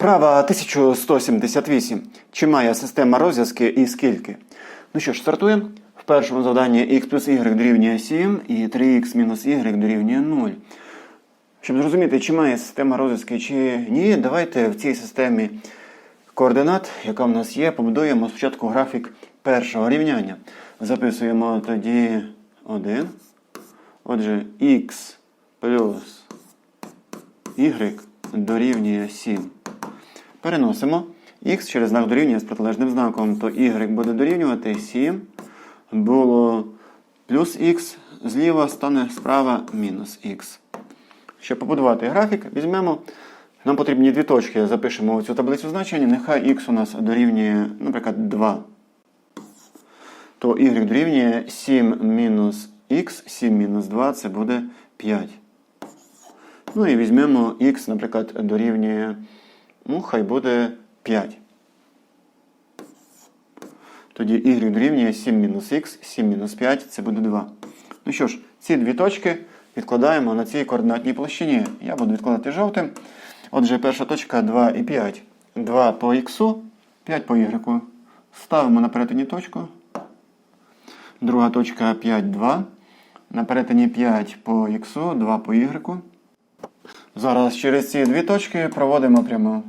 Вправа 1178. Чи має система розв'язки і скільки? Ну що ж, стартуємо. В першому завданні x плюс y дорівнює 7 і 3x мінус y дорівнює 0. Щоб зрозуміти, чи має система розв'язки чи ні, давайте в цій системі координат, яка в нас є, побудуємо спочатку графік першого рівняння. Записуємо тоді 1. Отже, x плюс y дорівнює 7. Переносимо x через знак дорівнює з протилежним знаком, то y буде дорівнювати 7. Було плюс х, зліва стане справа мінус х. Щоб побудувати графік, візьмемо. Нам потрібні дві точки. Запишемо цю таблицю значення. Нехай х у нас дорівнює, наприклад, 2. То y дорівнює 7 мінус х, 7 мінус 2 це буде 5. Ну і візьмемо х, наприклад, дорівнює, ну, хай буде 5. Тоді y дорівнює 7 мінус х, 7 мінус 5 це буде 2. Ну що ж, ці дві точки відкладаємо на цій координатній площині. Я буду відкладати жовтим. Отже, перша точка 2 і 5. 2 по х, 5 по y. Ставимо на перетині точку. Друга точка 5, 2. На перетині 5 по х, 2 по y. Зараз через ці дві точки проводимо пряму.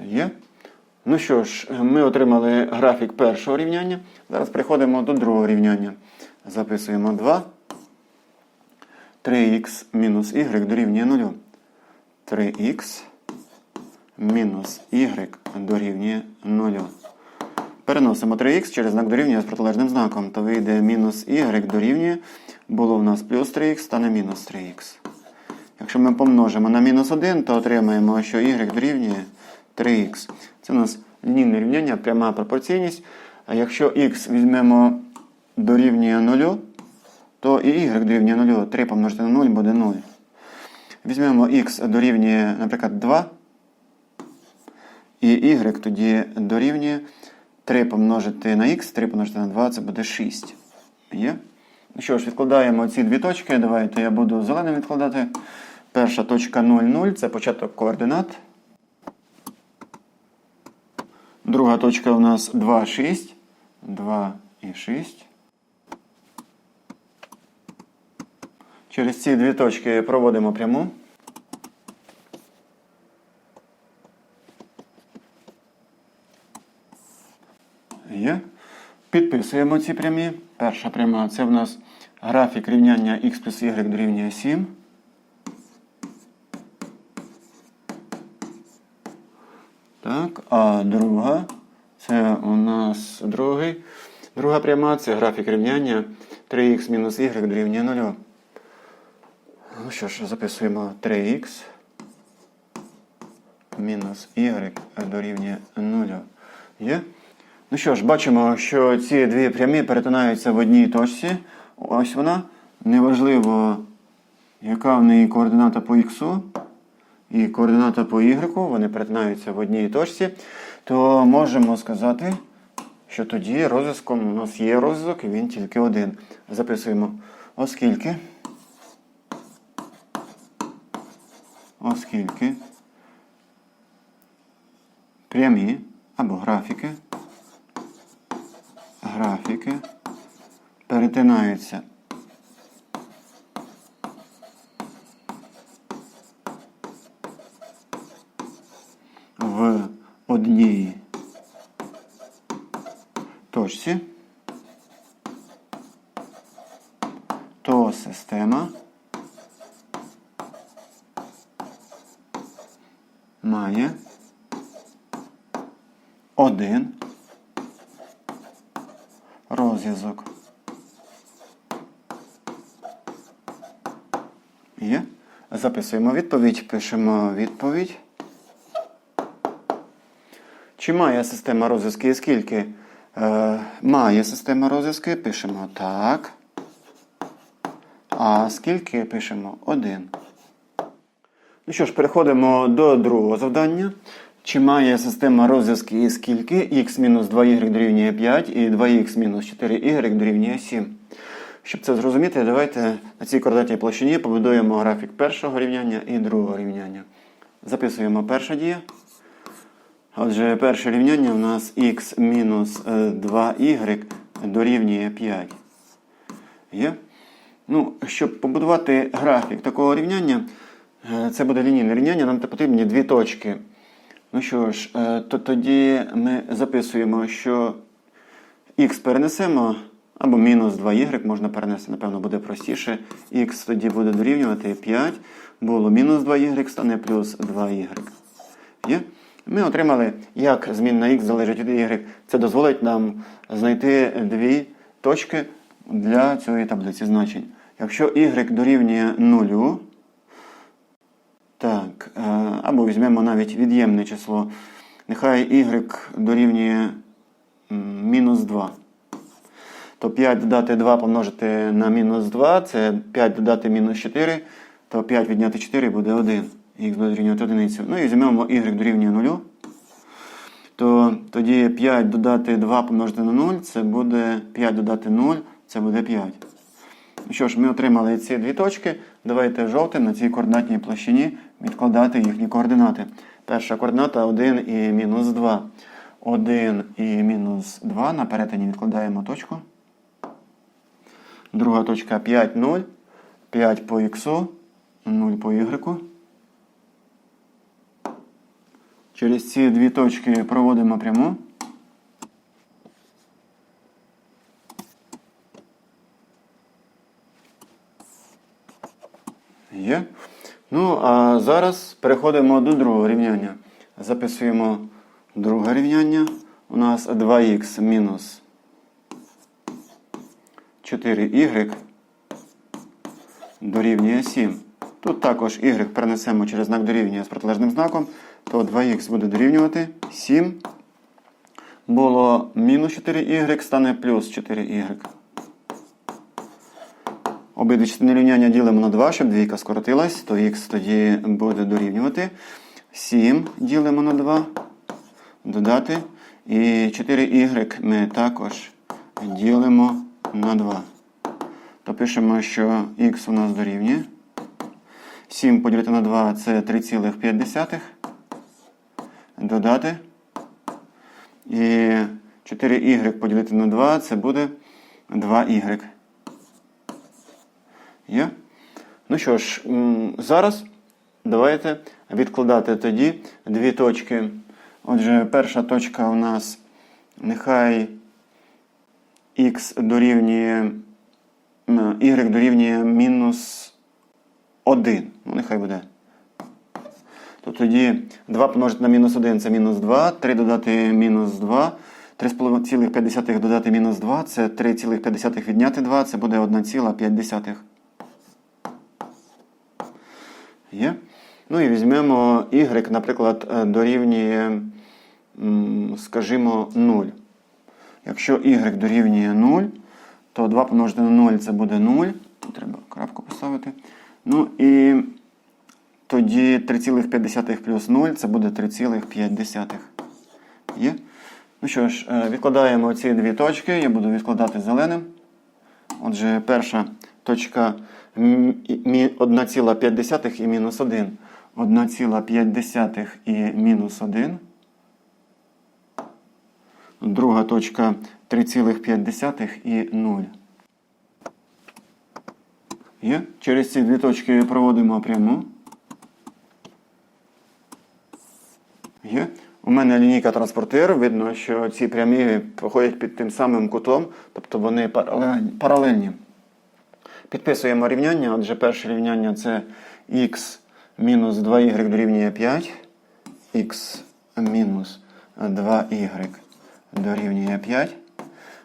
Є. Ну що ж, ми отримали графік першого рівняння. Зараз переходимо до другого рівняння. Записуємо 2. 3х мінус y дорівнює 0. 3х мінус y дорівнює 0. Переносимо 3х через знак дорівнює з протилежним знаком. То вийде мінус y дорівнює. Було в нас плюс 3х, стане мінус 3х. Якщо ми помножимо на мінус 1, то отримаємо, що y дорівнює 3х. Це у нас лінійне рівняння, пряма пропорційність. А якщо х візьмемо дорівнює 0, то і y дорівнює 0. 3 помножити на 0 буде 0. Візьмемо х дорівнює, наприклад, 2. І y тоді дорівнює 3 помножити на х, 3 помножити на 2 це буде 6. Є? Ну що ж, відкладаємо ці дві точки. Давайте я буду зеленим відкладати. Перша точка 0, 0 це початок координат. Друга точка у нас 2, 6. 2 і 6. Через ці дві точки проводимо пряму. Є. Підписуємо ці прямі. Перша пряма це в нас графік рівняння x плюс y дорівнює 7. Так, а друга це у нас другий. Друга пряма це графік рівняння 3х мінус y дорівнює 0. Ну що ж, записуємо 3х мінус y дорівнює 0. Є? Ну що ж, бачимо, що ці дві прямі перетинаються в одній точці. Ось вона. Неважливо, яка в неї координата по х і координата по y, вони перетинаються в одній точці, то можемо сказати, що тоді розв'язком у нас є розв'язок, і він тільки один. Записуємо, оскільки. Оскільки прямі або графіки графіки перетинаються в одній точці, то система має один розв'язок. Є. Записуємо відповідь, пишемо відповідь. Чи має система розв'язки і скільки? Е, має система розв'язки, пишемо так. А скільки пишемо 1. Ну що ж, переходимо до другого завдання. Чи має система розв'язки і скільки? х-2y дорівнює 5 і 2х мінус 4y дорівнює 7. Щоб це зрозуміти, давайте на цій координатній площині побудуємо графік першого рівняння і другого рівняння. Записуємо перша дія. Отже, перше рівняння у нас х мінус е, 2y дорівнює 5. Є? Ну, щоб побудувати графік такого рівняння, е, це буде лінійне рівняння, нам потрібні дві точки. Ну що ж, е, то тоді ми записуємо, що х перенесемо, або мінус 2y можна перенести, напевно, буде простіше. х тоді буде дорівнювати 5, було мінус 2y, стане плюс 2y. Є? Ми отримали, як змінна х залежить від y. Це дозволить нам знайти дві точки для цієї таблиці значень. Якщо y дорівнює 0, так, е, або візьмемо навіть від'ємне число. Нехай y дорівнює мінус 2. То 5 додати 2 помножити на мінус 2, це 5 додати мінус 4, то 5 відняти 4 буде 1. Х буде дорівнювати 1. Ну і візьмемо y дорівнює 0. То тоді 5 додати 2 помножити на 0, це буде 5 додати 0, це буде 5. Ну що ж, ми отримали ці дві точки. Давайте жовтим на цій координатній площині відкладати їхні координати. Перша координата 1 і мінус 2. 1 і мінус 2. На перетині відкладаємо точку. Друга точка 5, 0. 5 по х, 0 по y. Через ці дві точки проводимо пряму. Є. Ну, а зараз переходимо до другого рівняння. Записуємо друге рівняння. У нас 2х мінус 4y дорівнює 7. Тут також y перенесемо через знак дорівнює з протилежним знаком, то 2х буде дорівнювати 7. Було мінус 4y, стане плюс 4y. Обидві частини рівняння ділимо на 2, щоб двійка скоротилась, то х тоді буде дорівнювати. 7 ділимо на 2, додати. І 4y ми також ділимо на 2. То пишемо, що х у нас дорівнює. 7 поділити на 2 це 3,5. Додати. І 4y поділити на 2 це буде 2y. Є? Ну що ж, зараз давайте відкладати тоді дві точки. Отже, перша точка у нас нехай х дорівнює y дорівнює мінус 1. Ну, нехай буде. То тоді 2 помножити на мінус 1 це мінус 2, 3 додати мінус 2. 3,5 додати мінус 2 це 3,5 відняти 2, це буде 1,5. Є. Ну і візьмемо y, наприклад, дорівнює, скажімо, 0. Якщо y дорівнює 0, то 2 помножити на 0 це буде 0. Треба крапку поставити. Ну і тоді 3,5 плюс 0 це буде 3,5. Є? Ну що ж, е, відкладаємо ці дві точки. Я буду відкладати зеленим. Отже, перша точка 1,5 і мінус 1. 1,5 і мінус 1. Друга точка 3,5 і 0. Є? Через ці дві точки проводимо пряму. Є. У мене лінійка транспортир. Видно, що ці прямі проходять під тим самим кутом, тобто вони паралельні. Підписуємо рівняння. Отже, перше рівняння це х мінус 2y дорівнює 5. х мінус 2y дорівнює 5.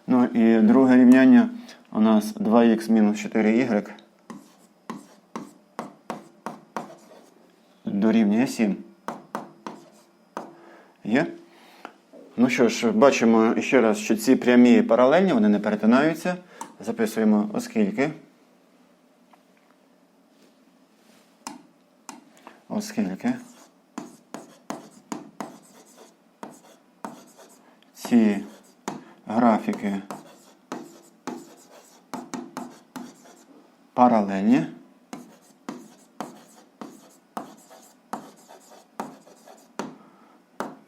Ну і друге рівняння у нас 2х мінус 4y дорівнює 7. Є? Ну що ж, бачимо ще раз, що ці прямі паралельні, вони не перетинаються. Записуємо оскільки. Оскільки ці графіки паралельні.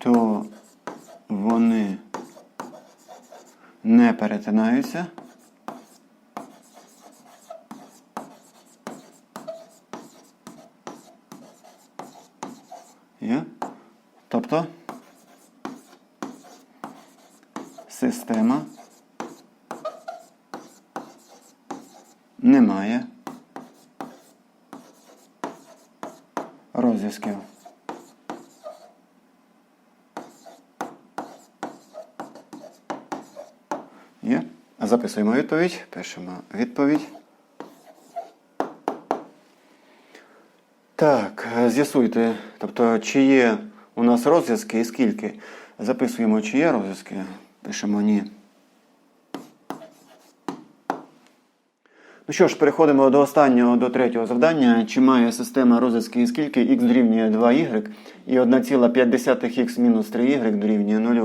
То вони не перетинаються. Є? Тобто система не має розв'язків. Є? Записуємо відповідь, пишемо відповідь. Так, е, з'ясуйте, тобто, чи є у нас розв'язки і скільки. Записуємо, чи є розв'язки, пишемо ні. Ну що ж, переходимо до останнього, до третього завдання. Чи має система розв'язки скільки x дорівнює 2y і 1,5х мінус 3y дорівнює 0.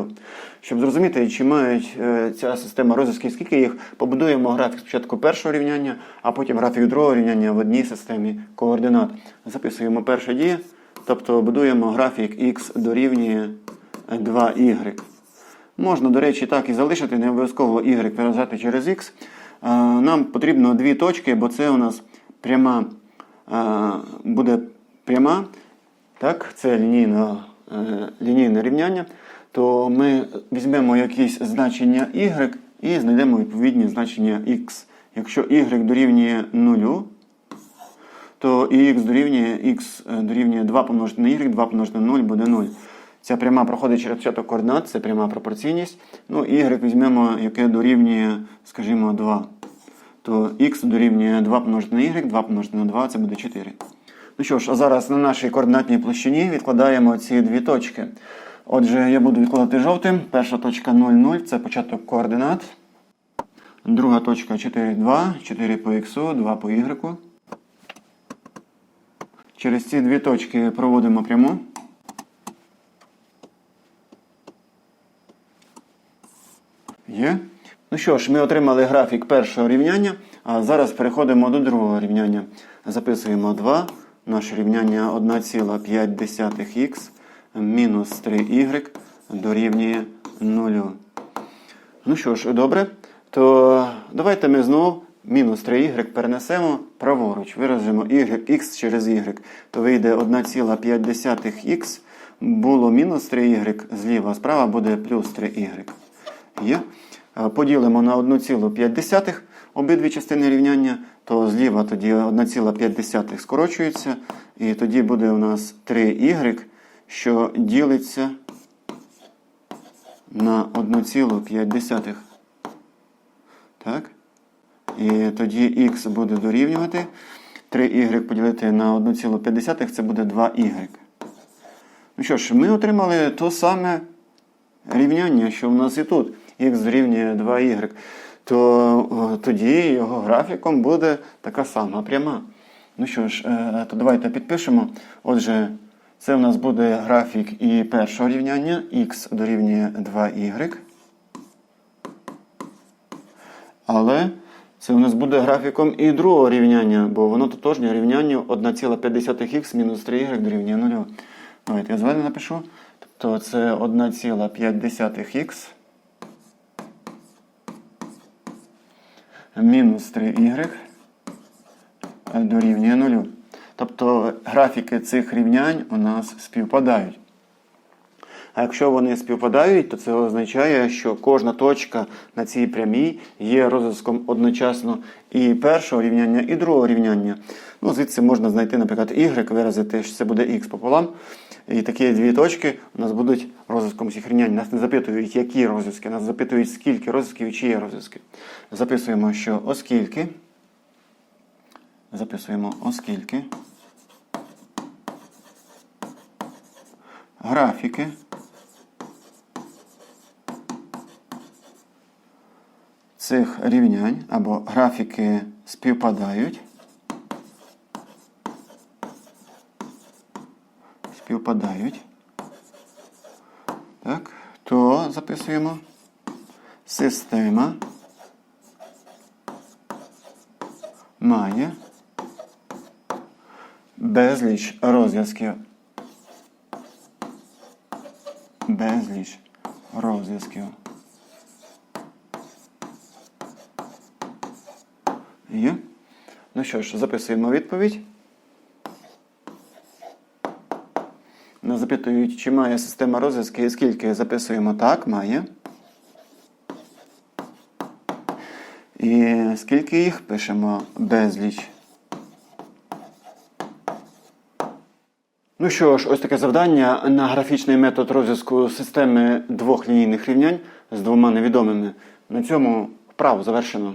Щоб зрозуміти, чи мають е, ця система розв'язки скільки їх, побудуємо графік спочатку першого рівняння, а потім графік другого рівняння в одній системі координат. Записуємо перше діє, тобто будуємо графік x дорівнює 2y. Можна, до речі, так і залишити, не обов'язково y перев'язати через x. Е, Нам потрібно дві точки, бо це у нас пряма е, буде пряма, так, це лінійне, е, лінійне рівняння, то ми візьмемо якісь значення y і знайдемо відповідні значення x. Якщо y дорівнює 0, то і x дорівнює x дорівнює 2 помножити на y, 2 помножити на 0 буде 0. Ця пряма проходить через початок координат, це пряма пропорційність. Ну, y візьмемо, яке дорівнює, скажімо, 2. То x дорівнює 2 помножити на y, 2 помножити на 2, це буде 4. Ну що ж, а зараз на нашій координатній площині відкладаємо ці дві точки. Отже, я буду відкладати жовтим. Перша точка 0, 0 це початок координат. Друга точка 4, 2, 4 по x, 2 по y. Через ці дві точки проводимо пряму. Є. Ну що ж, ми отримали графік першого рівняння, а зараз переходимо до другого рівняння. Записуємо 2. Наше рівняння 1,5х мінус 3y дорівнює 0. Ну що ж, добре. То давайте ми знову мінус 3y перенесемо праворуч. Виразимо x через y. То вийде 1,5х було мінус 3y зліва, справа буде плюс 3y. Є. Поділимо на 1,5 обидві частини рівняння, то зліва тоді 1,5 скорочується, і тоді буде у нас 3y, що ділиться на 1,5. Так? І тоді х буде дорівнювати. 3y поділити на 1,5 це буде 2y. Ну що ж, ми отримали то саме рівняння, що в нас і тут х дорівнює 2y, то тоді його графіком буде така сама пряма. Ну що ж, е, то давайте підпишемо. Отже, це в нас буде графік і першого рівняння, х дорівнює 2y. Але це у нас буде графіком і другого рівняння, бо воно тотожнє рівнянню 1,5х мінус 3y дорівнює 0. Давайте я зведення напишу. Тобто це 1,5х мінус 3y дорівнює 0. Тобто графіки цих рівнянь у нас співпадають. А якщо вони співпадають, то це означає, що кожна точка на цій прямій є розв'язком одночасно і першого рівняння, і другого рівняння. Ну, Звідси можна знайти, наприклад, y, виразити, що це буде x пополам. І такі дві точки у нас будуть розв'язком рівнянь. Нас не запитують, які розв'язки, нас запитують, скільки розв'язків і чи є розв'язки. Записуємо, що оскільки. Записуємо оскільки. Графіки. Цих рівнянь або графіки співпадають. Співпадають. Так, то записуємо система має безліч розв'язків. Безліч розв'язків. Є. Ну що ж, записуємо відповідь. Нас запитують, чи має система розв'язки скільки записуємо так, має. І скільки їх пишемо безліч. Ну що ж, ось таке завдання на графічний метод розв'язку системи двох лінійних рівнянь з двома невідомими. На цьому вправу завершено.